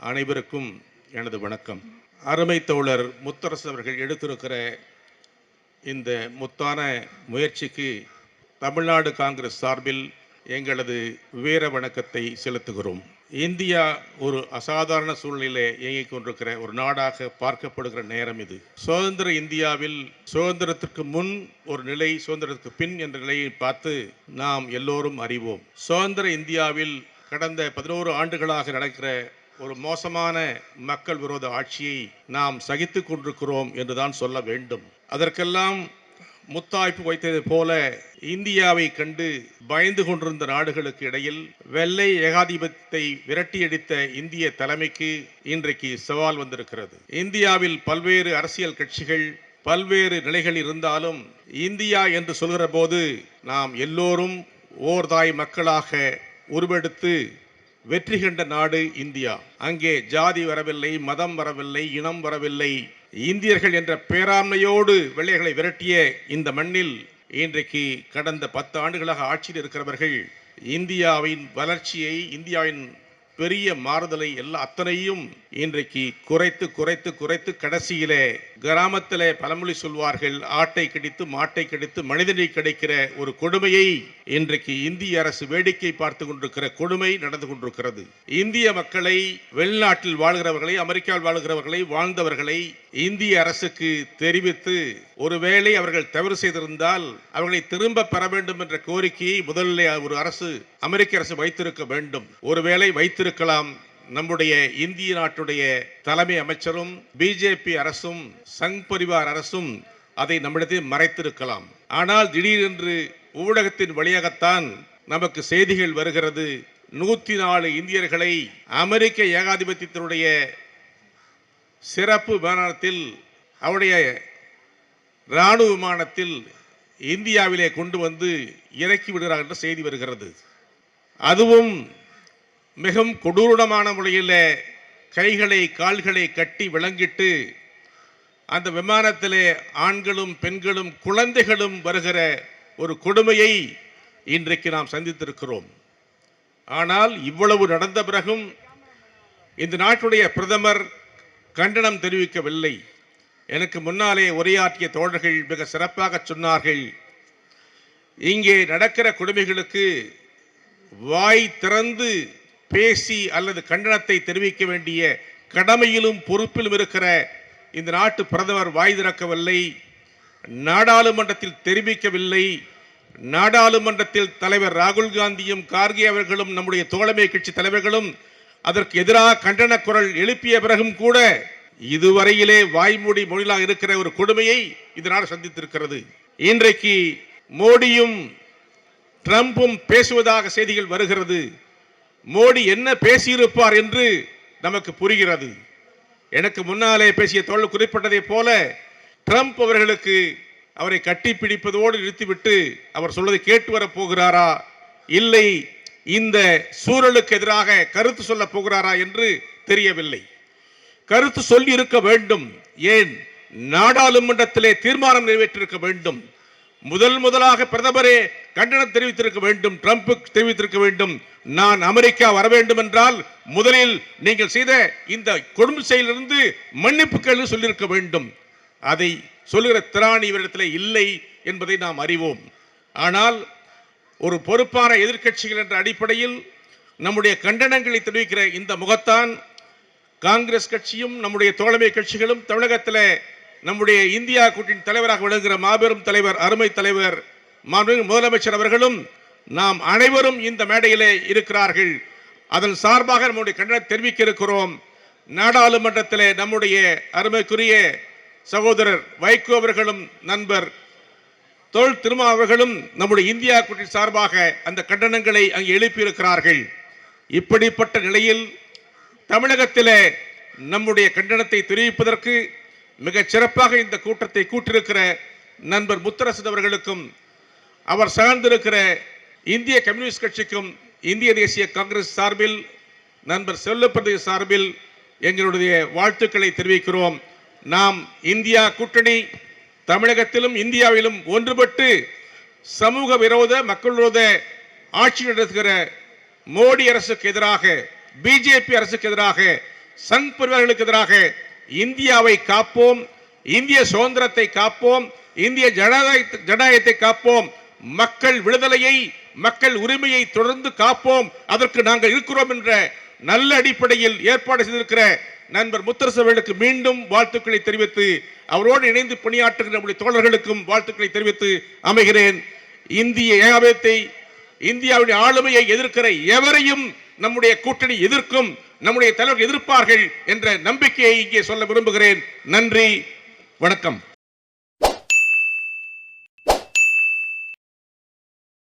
அனைவருக்கும் எனது வணக்கம். அருமை தோழர் முத்தரசு அவர்கள் எடுத்திருக்கிற இந்த முத்தான முயற்சிக்கு தமிழ்நாடு காங்கிரஸ் சார்பில் எங்களது வீர வணக்கத்தை செலுத்துகிறோம். இந்தியா ஒரு அசாதாரண சூழ்நிலை இயங்கிக் கொண்டிருக்கிற ஒரு நாடாக பார்க்கப்படுகிற நேரம் இது. சுதந்திர இந்தியாவில் சுதந்திரத்திற்கு முன் ஒரு நிலை சுதந்திரத்துக்கு பின் என்ற நிலையை பார்த்து நாம் எல்லோரும் அறிவோம். சுதந்திர இந்தியாவில் கடந்த பதினோரு ஆண்டுகளாக நடக்கிற ஒரு மோசமான மக்கள் விரோத ஆட்சியை நாம் சகித்து கொண்டிருக்கிறோம் என்றுதான் சொல்ல வேண்டும். அதற்கெல்லாம் முத்தாய்ப்பு வைத்தது போல இந்தியாவை கண்டு பயந்து கொண்டிருந்த நாடுகளுக்கு இடையில் வெள்ளை ஏகாதிபத்தியத்தை விரட்டியடித்த இந்திய தலைமைக்கு இன்றைக்கு சவால் வந்திருக்கிறது. இந்தியாவில் பல்வேறு அரசியல் கட்சிகள் பல்வேறு நிலைகள் இருந்தாலும் இந்தியா என்று சொல்கிற போது நாம் எல்லோரும் ஓர்தாய் மக்களாக உருவெடுத்து வெற்றி கண்ட நாடு இந்தியா. அங்கே ஜாதி வரவில்லை மதம் வரவில்லை இனம் வரவில்லை. இந்தியர்கள் என்ற பேராண்மையோடு வெள்ளைகளை விரட்டிய இந்த மண்ணில் இன்றைக்கு கடந்த பத்து ஆண்டுகளாக ஆட்சியில் இருக்கிறவர்கள் இந்தியாவின் வளர்ச்சியை இந்தியாவின் பெரிய மாறுதலை எல்லா அத்தனையும் இன்றைக்கு குறைத்து குறைத்து குறைத்து கடைசியிலே கிராமத்திலே பழமொழி சொல்வார்கள் ஆட்டை கிடைத்து மாட்டை கிடைத்து மனிதனை கிடைக்கிற ஒரு கொடுமையை இன்றைக்கு இந்திய அரசு வேடிக்கை பார்த்து கொண்டிருக்கிற கொடுமை நடந்து கொண்டிருக்கிறது. இந்திய மக்களை வெளிநாட்டில் வாழ்கிறவர்களை அமெரிக்காவில் வாழ்கிறவர்களை வாழ்ந்தவர்களை இந்திய அரசுக்கு தெரிவித்து ஒருவேளை அவர்கள் தவறு செய்திருந்தால் அவர்களை திரும்ப பெற வேண்டும் என்ற கோரிக்கையை முதலில் ஒரு அரசு அமெரிக்க அரசு வைத்திருக்க வேண்டும். ஒருவேளை வைத்திருக்கலாம். நம்முடைய இந்திய நாட்டுடைய தலைமை அமைச்சரும் பிஜேபி அரசும் சங் பரிவார் அரசும் அதை நம்மிடத்தில் மறைத்திருக்கலாம். ஆனால் திடீரென்று ஊடகத்தின் வழியாகத்தான் நமக்கு செய்திகள் வருகிறது. நூற்றி நாலு இந்தியர்களை அமெரிக்க ஏகாதிபத்தியத்தினுடைய சிறப்பு விமானத்தில் அவருடைய இராணுவ விமானத்தில் இந்தியாவிலே கொண்டு வந்து இறக்கி விடுகிறார் என்ற செய்தி வருகிறது. அதுவும் மிகவும் கொடூரமான முறையில் கைகளை கால்களை கட்டி விளங்கிட்டு அந்த விமானத்திலே ஆண்களும் பெண்களும் குழந்தைகளும் வருகிற ஒரு கொடுமையை இன்றைக்கு நாம் சந்தித்திருக்கிறோம். ஆனால் இவ்வளவு நடந்த பிறகும் இந்த நாட்டுடைய பிரதமர் கண்டனம் தெரிவிக்கவில்லை. எனக்கு முன்னாலே உரையாற்றிய தோழர்கள் மிக சிறப்பாக சொன்னார்கள். இங்கே நடக்கிற கொடுமைகளுக்கு வாய் திறந்து பேசி அல்லது கண்டனத்தை தெரிவிக்க வேண்டிய கடமையிலும் பொறுப்பிலும் இருக்கிற இந்த நாட்டு பிரதமர் வாய் திறக்கவில்லை. நாடாளுமன்றத்தில் தெரிவிக்கவில்லை. நாடாளுமன்றத்தில் தலைவர் ராகுல் காந்தியும் கார்கே அவர்களும் நம்முடைய தோழமை கட்சி தலைவர்களும் அதற்கு எதிராக கண்டன குரல் எழுப்பிய பிறகும் கூட இதுவரையிலே வாய்மூடி மொழிலாக இருக்கிற ஒரு கொடுமையை இந்த நாடு சந்தித்திருக்கிறது. இன்றைக்கு மோடியும் ட்ரம்பும் பேசுவதாக செய்திகள் வருகிறது. மோடி என்ன பேசியிருப்பார் என்று நமக்கு புரிகிறது. எனக்கு முன்னாலே பேசிய தோழர் குறிப்பிட்டதைப் போல ட்ரம்ப் அவர்களுக்கு அவரை கட்டி பிடிப்பதோடு நிறுத்திவிட்டு அவர் சொல்வதை கேட்டு வரப் போகிறாரா? இல்லை இந்த சூழலுக்கு எதிராக கருத்து சொல்ல போகிறாரா என்று தெரியவில்லை. கருத்து சொல்லி இருக்க வேண்டும். ஏன்? நாடாளுமன்றத்திலே தீர்மானம் நிறைவேற்றிருக்க வேண்டும். முதல் முதலாக பிரதமரே கண்டனம் தெரிவித்திருக்க வேண்டும். ட்ரம்ப் தெரிவித்திருக்க வேண்டும். நான் அமெரிக்கா வர வேண்டும் என்றால் முதலில் நீங்கள் செய்த இந்த கொடுமை செயலிலிருந்து மன்னிப்பு கேள்வி சொல்லியிருக்க வேண்டும். அதை சொல்லுகிற திராணி இவரிடத்தில் இல்லை என்பதை நாம் அறிவோம். ஆனால் ஒரு பொறுப்பான எதிர்க்கட்சிகள் என்ற அடிப்படையில் நம்முடைய கண்டனங்களை தெரிவிக்கிற இந்த முகத்தான் காங்கிரஸ் கட்சியும் நம்முடைய தோழமை கட்சிகளும் தமிழகத்தில் நம்முடைய இந்தியா கூட்டின் தலைவராக விளங்குகிற மாபெரும் தலைவர் அருமை தலைவர் முதலமைச்சர் அவர்களும் நாம் அனைவரும் இந்த மேடையிலே இருக்கிறார்கள். அதன் சார்பாக நம்முடைய கண்டனம் தெரிவிக்க இருக்கிறோம் நாடாளுமன்றத்திலே நம்முடைய அருமைக்குரிய சகோதரர் வைகோ அவர்களும் நண்பர் தொல் திருமா அவர்களும் நம்முடைய இந்தியா கூட்டின் சார்பாக அந்த கண்டனங்களை அங்கு எழுப்பியிருக்கிறார்கள். இப்படிப்பட்ட நிலையில் தமிழகத்திலே நம்முடைய கண்டனத்தை தெரிவிப்பதற்கு மிகச் சிறப்பாக இந்த கூட்டத்தை கூட்டிருக்கிற நண்பர் முத்தரசன் அவர்களுக்கும் அவர் சார்ந்திருக்கிற இந்திய கம்யூனிஸ்ட் கட்சிக்கும் இந்திய தேசிய காங்கிரஸ் சார்பில் நண்பர் செல்லப்பிரதேச சார்பில் எங்களுடைய வாழ்த்துக்களை தெரிவிக்கிறோம். நாம் இந்தியா கூட்டணி தமிழகத்திலும் இந்தியாவிலும் ஒன்றுபட்டு சமூக விரோத மக்கள் விரோத ஆட்சி நடத்துகிற மோடி அரசுக்கு எதிராக பிஜேபி அரசுக்கு எதிராக சங் பிரிவர்களுக்கு எதிராக இந்தியாவை காப்போம் இந்திய சுதந்திரத்தை காப்போம் இந்திய ஜனநாயக ஜனநாயகத்தை காப்போம். மக்கள் விடுதலையை மக்கள் உரிமையை தொடர்ந்து காப்போம். அதற்கு நாங்கள் இருக்கிறோம் என்ற நல்ல அடிப்படையில் ஏற்பாடு செய்திருக்கிற நண்பர் முத்தரசவர்களுக்கு மீண்டும் வாழ்த்துக்களை தெரிவித்து அவரோடு இணைந்து பணியாற்றுகிற நம்முடைய தோழர்களுக்கும் வாழ்த்துக்களை தெரிவித்து அமைகிறேன். இந்திய ஏகாபத்தை இந்தியாவுடைய ஆளுமையை எதிர்க்கிற எவரையும் நம்முடைய கூட்டணி எதிர்க்கும் நம்முடைய தலைவர் எதிர்ப்பார்கள் என்ற நம்பிக்கையை இங்கே சொல்ல விரும்புகிறேன். நன்றி வணக்கம்.